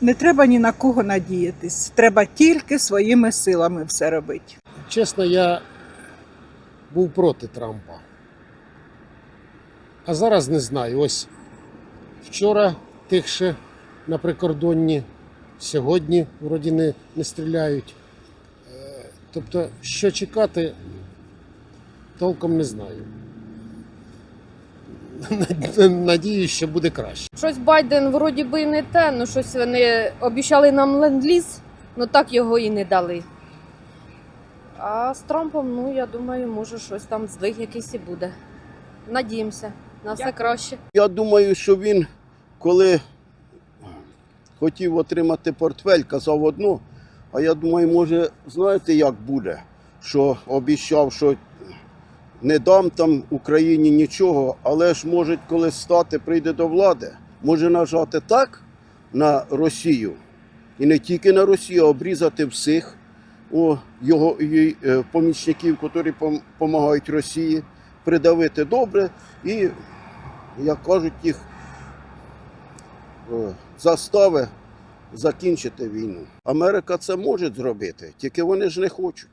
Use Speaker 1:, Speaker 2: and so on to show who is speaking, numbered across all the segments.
Speaker 1: Не треба ні на кого надіятись. Треба тільки своїми силами все робити.
Speaker 2: Чесно, я був проти Трампа. А зараз не знаю. Ось вчора тихше на прикордонні, сьогодні вроді не, не стріляють. Е, Тобто, що чекати, толком не знаю. Надіюсь, що буде краще.
Speaker 3: Щось Байден вроді би і не те, ну щось вони обіцяли нам ленд-ліз, ну так його і не дали. А з Трампом, ну я думаю, може щось там здвиг якийсь і буде. Надіємося на все краще.
Speaker 4: Я думаю, що він, коли хотів отримати портфель, казав одну. А я думаю, може, знаєте, як буде? Що обіцяв, що не дам там Україні нічого, але ж може, коли стати прийде до влади, може нажати так на Росію. І не тільки на Росію, а обрізати всіх о, його її, е, помічників, які допомагають Росії, придавити добре і як кажуть, їх застави закінчити війну. Америка це може зробити, тільки вони ж не хочуть.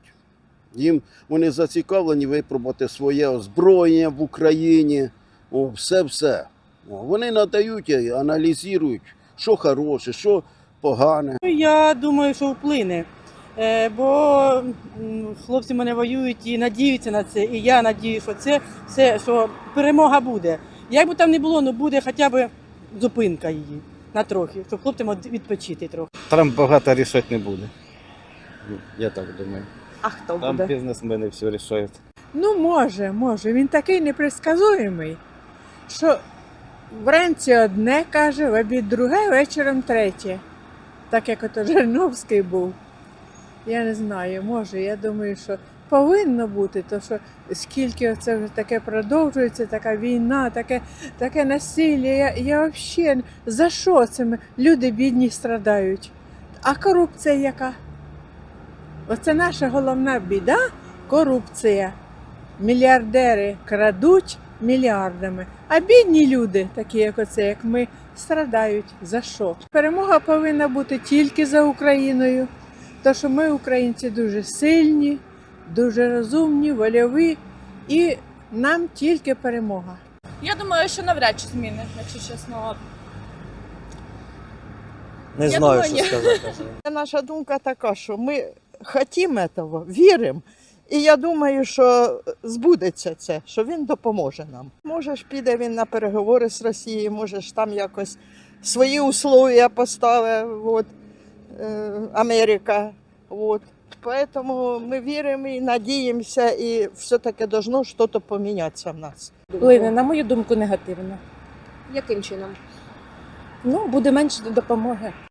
Speaker 4: Їм вони зацікавлені випробувати своє озброєння в Україні, о, все-все. О, Вони надають і аналізують, що хороше, що погане.
Speaker 5: Ну, Я думаю, що вплине. Е, Бо хлопці мене воюють і надіються на це. І я надію, що це все, що перемога буде. Як би там не було, ну буде хоча б зупинка її на трохи, щоб хлопці могли відпочити трохи.
Speaker 6: Трамп багато рішати не буде. Я так думаю.
Speaker 7: А хто
Speaker 6: Там
Speaker 7: буде?
Speaker 6: бізнесмени все рішають.
Speaker 8: Ну, може, може. Він такий непредсказуємий, що вранці одне каже, в обід друге, вечором третє. Так як ото Жириновський був. Я не знаю, може, я думаю, що повинно бути, то що скільки це вже таке продовжується, така війна, таке, таке насилля. Я, я взагалі за що це люди бідні страдають? А корупція яка? Оце наша головна біда корупція. Мільярдери крадуть мільярдами, а бідні люди, такі як оце, як ми, страдають. За що? Перемога повинна бути тільки за Україною, тому що ми, українці, дуже сильні, дуже розумні, вольові, і нам тільки перемога.
Speaker 7: Я думаю, що навряд чи зміни, якщо чесно.
Speaker 6: Не
Speaker 7: Я
Speaker 6: знаю,
Speaker 7: думаю,
Speaker 6: що
Speaker 7: ні.
Speaker 6: сказати.
Speaker 9: Наша думка така, що ми хотімо цього, віримо. І я думаю, що збудеться це, що він допоможе нам. Може ж піде він на переговори з Росією, може ж там якось свої условия поставить от, е, Америка. От. Поэтому ми віримо і надіємося, і все-таки должно щось помінятися в нас.
Speaker 5: Вплине, на мою думку, негативно.
Speaker 3: Яким чином?
Speaker 5: Ну, буде менше допомоги.